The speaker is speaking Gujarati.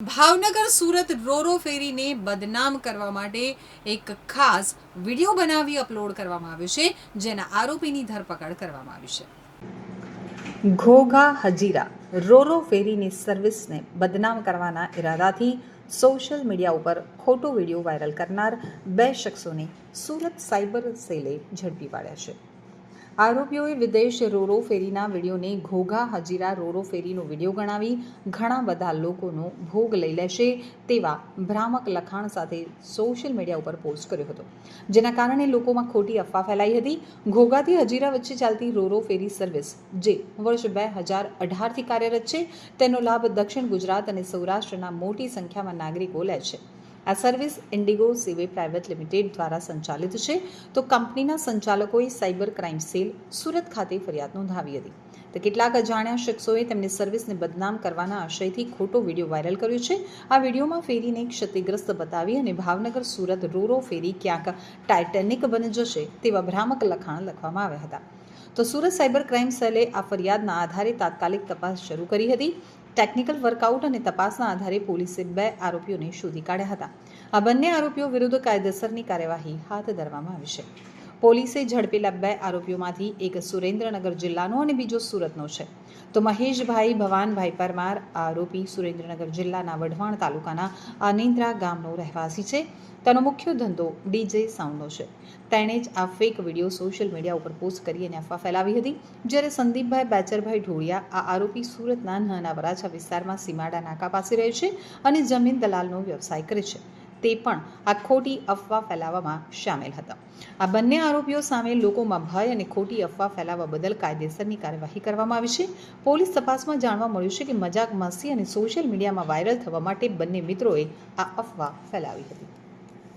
ભાવનગર સુરત રોરો ફેરીને બદનામ કરવા માટે એક ખાસ વીડિયો બનાવી અપલોડ કરવામાં આવ્યો છે, જેના આરોપીની ધરપકડ કરવામાં આવી છે. ઘોઘા હજીરા રોરો ફેરીની સર્વિસને બદનામ કરવાના ઇરાદાથી સોશિયલ મીડિયા ઉપર ખોટો વીડિયો વાયરલ કરનાર બે શખ્સોને સુરત સાયબર સેલે ઝડપી પાડ્યા છે. આરોપીઓએ વિદેશ રોરો ફેરીના વિડીયોને ઘોઘા હજીરા રોરો ફેરીનો વીડિયો ગણાવી ઘણા બધા લોકોનો ભોગ લઈ લેશે તેવા ભ્રામક લખાણ સાથે સોશિયલ મીડિયા ઉપર પોસ્ટ કર્યો હતો. જેના કારણે લોકોમાં ખોટી અફવા ફેલાઈ હતી. ઘોઘાથી હજીરા વચ્ચે ચાલતી રોરો ફેરી સર્વિસ, જે વર્ષ બે હજાર અઢારથી કાર્યરત છે, તેનો લાભ દક્ષિણ ગુજરાત અને સૌરાષ્ટ્રના મોટી સંખ્યામાં નાગરિકો લે છે. આ service Indigo seaway private limited દ્વારા સંચાલિત છે. તો કંપનીના સંચાલકોએ સાયબર ક્રાઇમ સેલ સુરત ખાતે ફરિયાદ નોંધાવી હતી. તો કેટલાક અજાણ્યા શખ્સોએ તેમની સર્વિસને બદનામ કરવાના આશયથી ખોટો વીડિયો વાયરલ કર્યો છે. આ વિડીયોમાં ફેરીને ક્ષતિગ્રસ્ત બતાવી અને ભાવનગર સુરત રોરો ફેરી ક્યાંક ટાઇટેનિક બની જશે તેવા ભ્રામક લખાણ લખવામાં આવ્યા હતા. તો સુરત સાયબર ક્રાઇમ સેલે આ ફરિયાદના આધારે તાત્કાલિક તપાસ શરૂ કરી હતી. ટેકનિકલ વર્કઆઉટ અને તપાસના આધારે પોલીસે બે આરોપીઓને શોધી કાઢ્યા હતા. આ બંને આરોપીઓ વિરુદ્ધ કાયદેસરની કાર્યવાહી હાથ ધરવામાં આવી છે. પોલીસે ઝડપેલા બે આરોપીઓમાંથી એક સુરેન્દ્રનગર જિલ્લાનો અને બીજો સુરતનો છે. તો મહેશભાઈ ભવાનભાઈ પરમાર આરોપી સુરેન્દ્રનગર જિલ્લાના વઢવાણ તાલુકાના અનિન્દ્રા ગામનો રહેવાસી છે. તેનો મુખ્ય ધંધો ડીજે સાઉન્ડનો છે. તેણે જ આ ફેક વીડિયો સોશિયલ મીડિયા ઉપર પોસ્ટ કરી અને અફવા ફેલાવી હતી. જ્યારે સંદીપભાઈ બેચરભાઈ ઢોળિયા આ આરોપી સુરતના નાના વરાછા વિસ્તારમાં સીમાડા નાકા પાસે રહે છે અને જમીન દલાલનો વ્યવસાય કરે છે. તે પણ આ ખોટી અફવા ફેલાવવામાં સામેલ હતા. આ બંને આરોપીઓ સામે લોકોમાં ભય અને ખોટી અફવા ફેલાવવા બદલ કાયદેસરની કાર્યવાહી કરવામાં આવી છે. પોલીસ તપાસમાં જાણવા મળ્યું છે કે મજાક મસ્તી અને સોશિયલ મીડિયામાં વાયરલ થવા માટે બંને મિત્રોએ આ અફવા ફેલાવી હતી.